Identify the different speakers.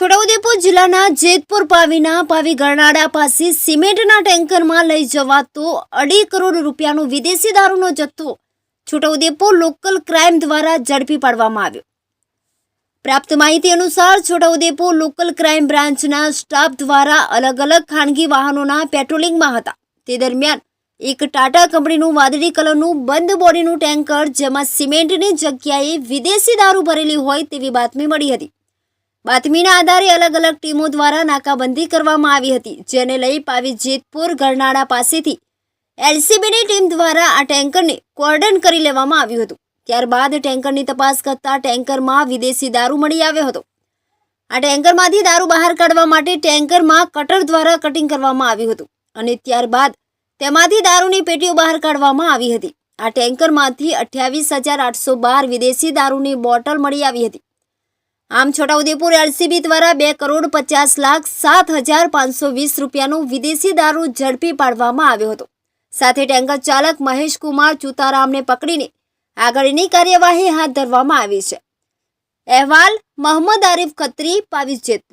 Speaker 1: છોટાઉદેપુર જિલ્લાના જેતપુર પાવીના પાવી ગરનાડા પાસે સિમેન્ટના ટેન્કરમાં લઈ જવાતો અઢી કરોડ રૂપિયાનો વિદેશી દારૂનો જથ્થો છોટાઉદેપુર લોકલ ક્રાઇમ દ્વારા ઝડપી પાડવામાં આવ્યો. પ્રાપ્ત માહિતી અનુસાર છોટાઉદેપુર લોકલ ક્રાઇમ બ્રાન્ચના સ્ટાફ દ્વારા અલગ અલગ ખાનગી વાહનોના પેટ્રોલિંગમાં હતા. તે દરમિયાન એક ટાટા કંપનીનું વાદળી કલરનું બંધ બોડીનું ટેન્કર જેમાં સિમેન્ટની જગ્યાએ વિદેશી દારૂ ભરેલી હોય તેવી બાતમી મળી હતી. બાતમીના આધારે અલગ અલગ ટીમો દ્વારા નાકાબંધી કરવામાં આવી હતી, જેને લઈ પાવી જેતપુર ગરનાળા પાસેથી એલસીબીની ટીમ દ્વારા આ ટેન્કરને કોર્ડન કરી લેવામાં આવ્યું હતું. ત્યારબાદ ટેન્કરની તપાસ કરતા ટેન્કરમાં વિદેશી દારૂ મળી આવ્યો હતો. આ ટેન્કરમાંથી દારૂ બહાર કાઢવા માટે ટેન્કરમાં કટર દ્વારા કટિંગ કરવામાં આવ્યું હતું અને ત્યારબાદ તેમાંથી દારૂની પેટીઓ બહાર કાઢવામાં આવી હતી. આ ટેન્કરમાંથી અઠ્યાવીસ હજાર આઠસો બાર વિદેશી દારૂની બોટલ મળી આવી હતી. આમ છોટાઉદેપુર એલસીબી દ્વારા બે કરોડ પચાસ લાખ સાત હજાર પાંચસો વીસ રૂપિયાનો વિદેશી દારૂ ઝડપી પાડવામાં આવ્યો હતો. સાથે ટેન્કર ચાલક મહેશ કુમાર ચુતારામને પકડીને આગળની કાર્યવાહી હાથ ધરવામાં આવી છે. અહેવાલ, મોહમ્મદ આરિફ ખત્રી પાવીસ જેતપુર.